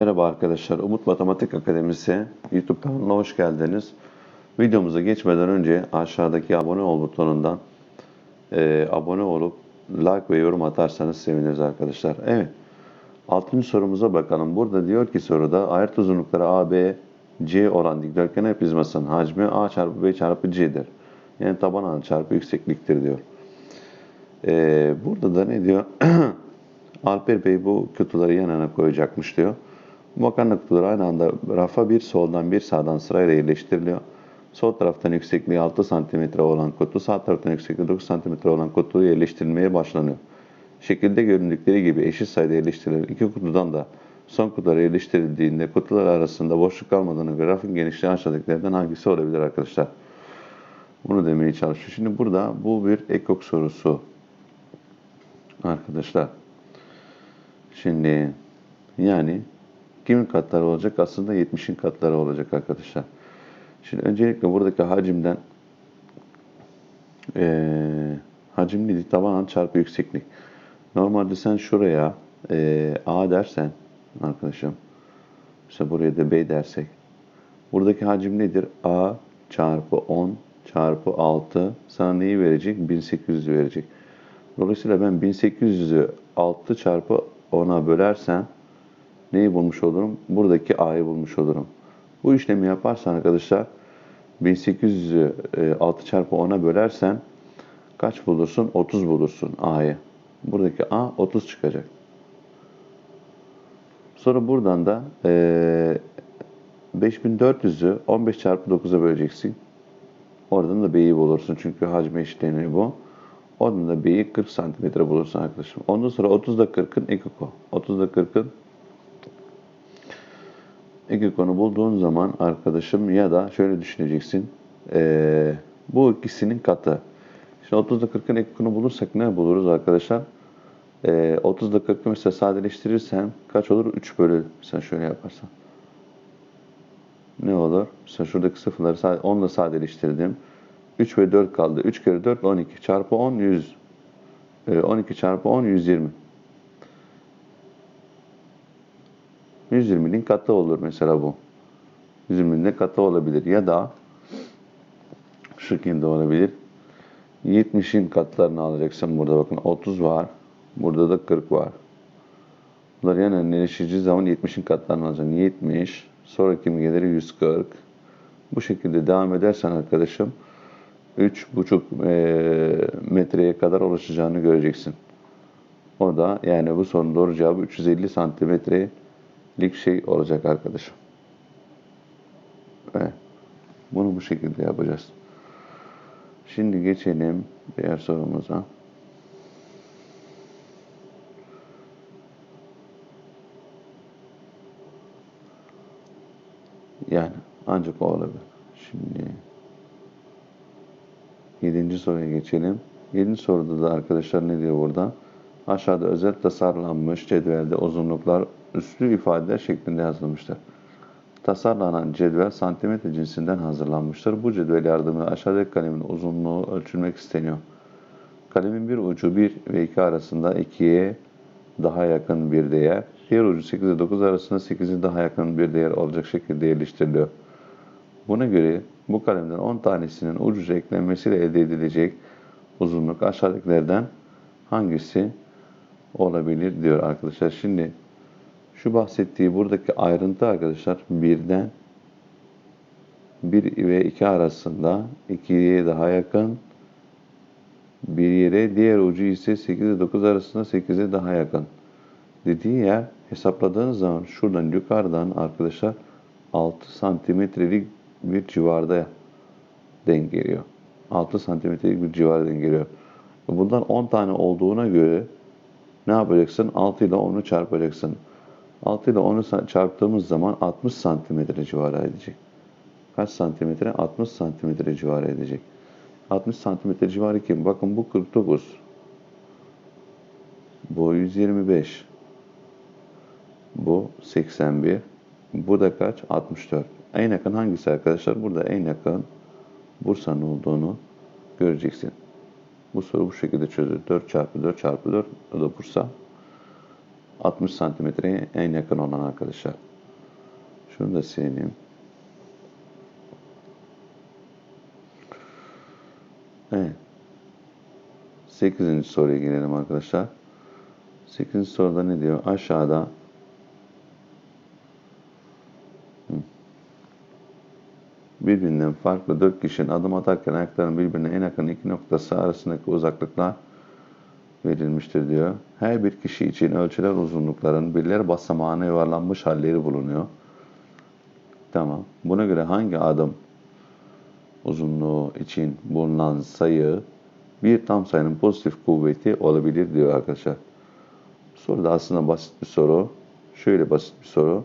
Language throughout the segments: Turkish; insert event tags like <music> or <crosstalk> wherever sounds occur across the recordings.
Merhaba arkadaşlar, Umut Matematik Akademisi YouTube kanalına hoş geldiniz. Videomuza geçmeden önce aşağıdaki abone ol butonundan e, abone olup like ve yorum atarsanız seviniriz arkadaşlar. Evet, 6. sorumuza bakalım. Burada diyor ki soruda ayrıt uzunlukları A, B, C olan dikdörtgen prizmasının hacmi A çarpı B çarpı C'dir. Yani taban alanı çarpı yüksekliktir diyor. E, burada da ne diyor? <clears throat> Alper Bey bu kutuları yan yana koyacakmış diyor. Makarna kutuları aynı anda rafa bir soldan bir sağdan sırayla yerleştiriliyor. Sol taraftan yüksekliği 6 cm olan kutu, sağ taraftan yüksekliği 9 cm olan kutu yerleştirilmeye başlanıyor. Şekilde göründükleri gibi eşit sayıda yerleştirilen iki kutudan da son kutulara yerleştirildiğinde kutular arasında boşluk kalmadığını göre rafın genişliği aşağıdakilerden hangisi olabilir arkadaşlar? Bunu demeye çalışıyor. Şimdi burada bu bir ekok sorusu arkadaşlar. Şimdi yani kimin katları olacak? Aslında 70'in katları olacak arkadaşlar. Şimdi öncelikle buradaki hacimden eee hacim neydi? Taban çarpı yükseklik. Normalde sen şuraya eee, A dersen arkadaşım işte buraya da B dersek buradaki hacim nedir? A çarpı 10 çarpı 6 sana neyi verecek? 1800 verecek. Dolayısıyla ben 1800'ü 6 çarpı 10'a bölersem neyi bulmuş olurum? Buradaki A'yı bulmuş olurum. Bu işlemi yaparsan arkadaşlar 1800'ü e, 6 çarpı 10'a bölersen kaç bulursun? 30 bulursun A'yı. Buradaki A 30 çıkacak. Sonra buradan da e, 5400'ü 15 çarpı 9'a böleceksin. Oradan da B'yi bulursun. Çünkü hacmi eşitleniyor bu. Oradan da B'yi 40 santimetre bulursun arkadaşım. Ondan sonra 30'da 40'ın ekiko. 30'da 40'ın ekikonu bulduğun zaman arkadaşım ya da şöyle düşüneceksin. Ee, bu ikisinin katı. Şimdi 30'da 40'ın ekikonu bulursak ne buluruz arkadaşlar? Ee, 30'da 40'ı mesela sadeleştirirsen kaç olur? 3 bölü. Sen şöyle yaparsan. Ne olur? Mesela şuradaki sıfırları sade- 10 ile sadeleştirdim. 3 ve 4 kaldı. 3 kere 4 12 çarpı 10 100. Ee, 12 çarpı 10 120. 120'nin katı olur mesela bu. 120'nin katı olabilir ya da şu şekilde olabilir. 70'in katlarını alacaksın burada bakın 30 var. Burada da 40 var. Bunlar yan yana yerleşeceği zaman 70'in katlarını alacaksın. 70. Sonra kim gelir? 140. Bu şekilde devam edersen arkadaşım 3,5 e, metreye kadar ulaşacağını göreceksin. O da yani bu sorunun doğru cevabı 350 santimetrelik şey olacak arkadaşım. Evet. Bunu bu şekilde yapacağız. Şimdi geçelim diğer sorumuza. Yani ancak o olabilir. Şimdi yedinci soruya geçelim. Yedinci soruda da arkadaşlar ne diyor burada? Aşağıda özel tasarlanmış cetvelde uzunluklar üslü ifadeler şeklinde yazılmıştır. Tasarlanan cetvel santimetre cinsinden hazırlanmıştır. Bu cetvel yardımıyla aşağıdaki kalemin uzunluğu ölçülmek isteniyor. Kalemin bir ucu 1 ve 2 arasında 2'ye daha yakın bir değer, diğer ucu 8 ile 9 arasında 8'e daha yakın bir değer olacak şekilde yerleştiriliyor. Buna göre bu kalemden 10 tanesinin ucuca eklenmesiyle elde edilecek uzunluk aşağıdakilerden hangisi olabilir diyor arkadaşlar. Şimdi şu bahsettiği buradaki ayrıntı arkadaşlar birden 1 ve 2 arasında 2'ye daha yakın bir yere diğer ucu ise 8 ile 9 arasında 8'e daha yakın. Dediği yer hesapladığınız zaman şuradan yukarıdan arkadaşlar 6 santimetrelik bir civarda denk geliyor. 6 santimetrelik bir civarda denk geliyor. Bundan 10 tane olduğuna göre ne yapacaksın? 6 ile 10'u çarpacaksın. 6 ile 10'u çarptığımız zaman 60 santimetre civarı edecek. Kaç santimetre? 60 santimetre civarı edecek. 60 santimetre civarı kim? Bakın bu 49. Bu 125. Bu 81. Bu da kaç? 64. En yakın hangisi arkadaşlar? Burada en yakın Bursa'nın olduğunu göreceksin. Bu soru bu şekilde çözülür. 4 çarpı 4 çarpı 4 o da Bursa. 60 santimetreye en yakın olan arkadaşlar. Şunu da sileyim. Evet. 8. soruya gelelim arkadaşlar. 8. soruda ne diyor? Aşağıda birbirinden farklı dört kişinin adım atarken ayaklarının birbirine en yakın iki noktası arasındaki uzaklıklar verilmiştir diyor. Her bir kişi için ölçüler uzunlukların birler basamağına yuvarlanmış halleri bulunuyor. Tamam. Buna göre hangi adım uzunluğu için bulunan sayı bir tam sayının pozitif kuvveti olabilir diyor arkadaşlar. Soru da aslında basit bir soru. Şöyle basit bir soru.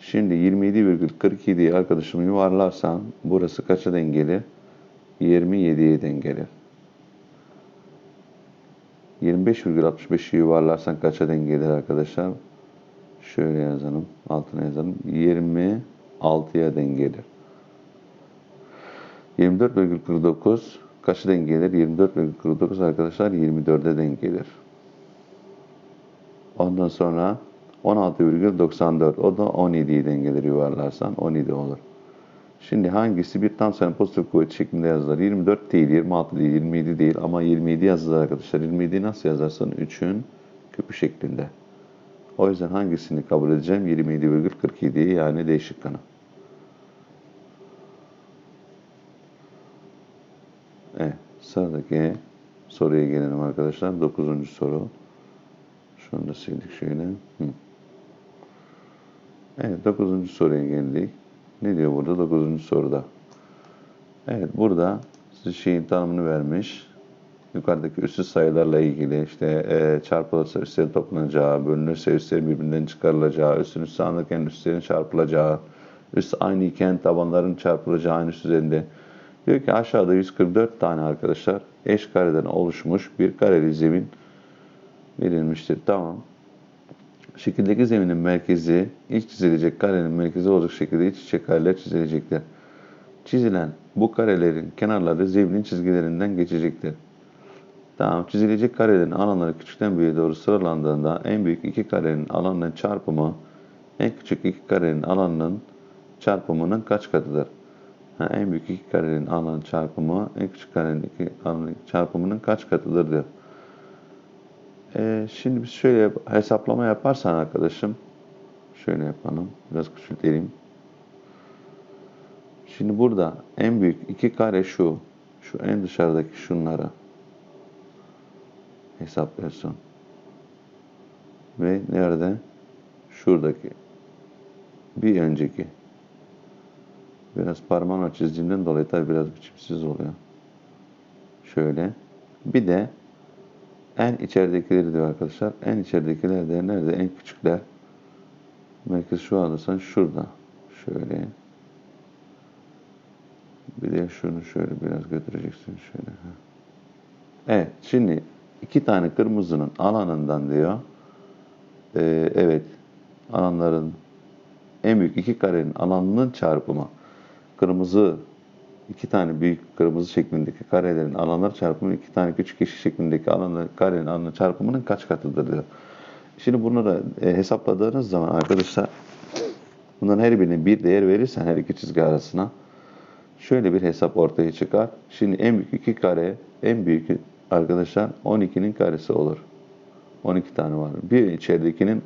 Şimdi 27,47'yi arkadaşım yuvarlarsan burası kaça denk gelir? 27'ye denk gelir. 25,65'i yuvarlarsan kaça denk gelir arkadaşlar? Şöyle yazalım. Altına yazalım. 26'ya denk gelir. 24,49 kaça denk gelir? 24,49 arkadaşlar 24'e denk gelir. Ondan sonra 16,94 o da 17'yi denk gelir yuvarlarsan 17 olur. Şimdi hangisi bir tam sayının pozitif kuvveti şeklinde yazılır? 24 değil, 26 değil, 27 değil ama 27 yazılır arkadaşlar. 27'yi nasıl yazarsan 3'ün küpü şeklinde. O yüzden hangisini kabul edeceğim? 27,47'yi yani D şıkkını. Evet, sıradaki soruya gelelim arkadaşlar. 9. soru. Şunu da sildik şöyle. Hı. Evet, 9. soruya geldik. Ne diyor burada 9. soruda? Evet, burada size şeyin tanımını vermiş. Yukarıdaki üssüz sayılarla ilgili işte e, çarpılırsa üstlerin toplanacağı, bölünürse üstlerin birbirinden çıkarılacağı, üstün üstü alınırken üstlerin çarpılacağı, üst aynı iken tabanların çarpılacağı aynı üst üzerinde. Diyor ki aşağıda 144 tane arkadaşlar eş kareden oluşmuş bir kareli zemin verilmiştir. Tamam. Şekildeki zeminin merkezi ilk çizilecek karenin merkezi olacak şekilde iç içe kareler çizilecektir. Çizilen bu karelerin kenarları zeminin çizgilerinden geçecektir. Tamam, çizilecek karelerin alanları küçükten büyüğe doğru sıralandığında en büyük iki karenin alanının çarpımı en küçük iki karenin alanının çarpımının kaç katıdır? Ha, en büyük iki karenin alanı çarpımı en küçük karenin iki alanın çarpımının kaç katıdır diyor. Ee, şimdi biz şöyle hesaplama yaparsan arkadaşım şöyle yapalım. Biraz küçültelim. Şimdi burada en büyük iki kare şu. Şu en dışarıdaki şunları hesaplıyorsun. Ve nerede? Şuradaki. Bir önceki. Biraz parmağımla çizdiğimden dolayı tabii biraz biçimsiz oluyor. Şöyle. Bir de en içeridekileri diyor arkadaşlar. En içeridekiler de nerede? En küçükler. Merkez şu alırsan şurada. Şöyle. Bir de şunu şöyle biraz götüreceksin şöyle. Evet. Şimdi iki tane kırmızının alanından diyor. Ee, evet. Alanların en büyük iki karenin alanının çarpımı. Kırmızı iki tane büyük kırmızı şeklindeki karelerin alanları çarpımı iki tane küçük yeşil şeklindeki alanlar karenin alanı çarpımının kaç katıdır diyor. Şimdi bunları e, hesapladığınız zaman arkadaşlar bunların her birine bir değer verirsen her iki çizgi arasına şöyle bir hesap ortaya çıkar. Şimdi en büyük iki kare en büyük arkadaşlar 12'nin karesi olur. 12 tane var. Bir içeridekinin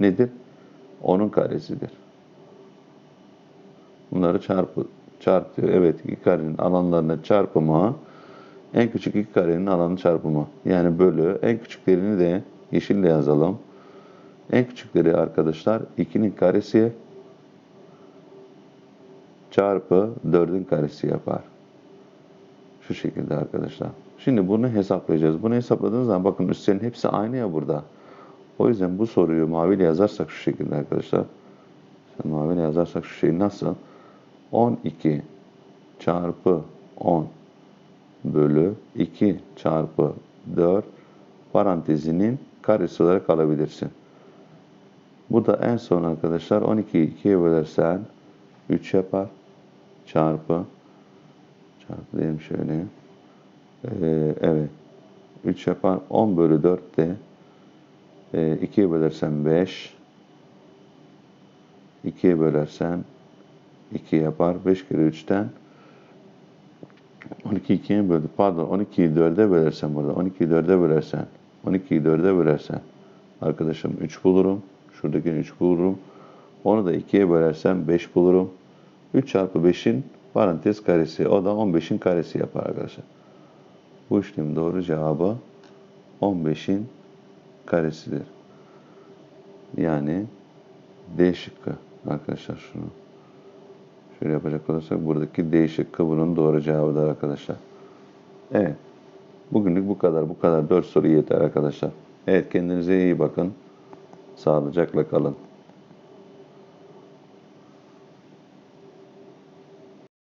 nedir? 10'un karesidir. Bunları çarpı çarp diyor. Evet iki karenin alanlarına çarpımı en küçük iki karenin alanı çarpımı. Yani bölü en küçüklerini de yeşille yazalım. En küçükleri arkadaşlar 2'nin karesi çarpı 4'ün karesi yapar. Şu şekilde arkadaşlar. Şimdi bunu hesaplayacağız. Bunu hesapladığınız zaman bakın üstlerin hepsi aynı ya burada. O yüzden bu soruyu maviyle yazarsak şu şekilde arkadaşlar. Maviyle yazarsak şu şey nasıl? 12 çarpı 10 bölü 2 çarpı 4 parantezinin karesi olarak alabilirsin. Bu da en son arkadaşlar 12'yi 2'ye bölersen 3 yapar. Çarpı çarpı diyelim şöyle. Ee, evet. 3 yapar. 10 bölü 4 de e, 2'ye bölersen 5 2'ye bölersen 2 yapar. 5 kere 3'ten 12 2'ye böldü. Pardon 12'yi 4'e bölersen burada. 12'yi 4'e bölersen 12'yi 4'e bölersen arkadaşım 3 bulurum. Şuradakini 3 bulurum. Onu da 2'ye bölersem 5 bulurum. 3 çarpı 5'in parantez karesi. O da 15'in karesi yapar arkadaşlar. Bu işlemin doğru cevabı 15'in karesidir. Yani D şıkkı arkadaşlar şunu. Şöyle yapacak olursak buradaki D şıkkı bunun doğru cevabıdır arkadaşlar. Evet. Bugünlük bu kadar. Bu kadar. 4 soru yeter arkadaşlar. Evet kendinize iyi bakın. Sağlıcakla kalın.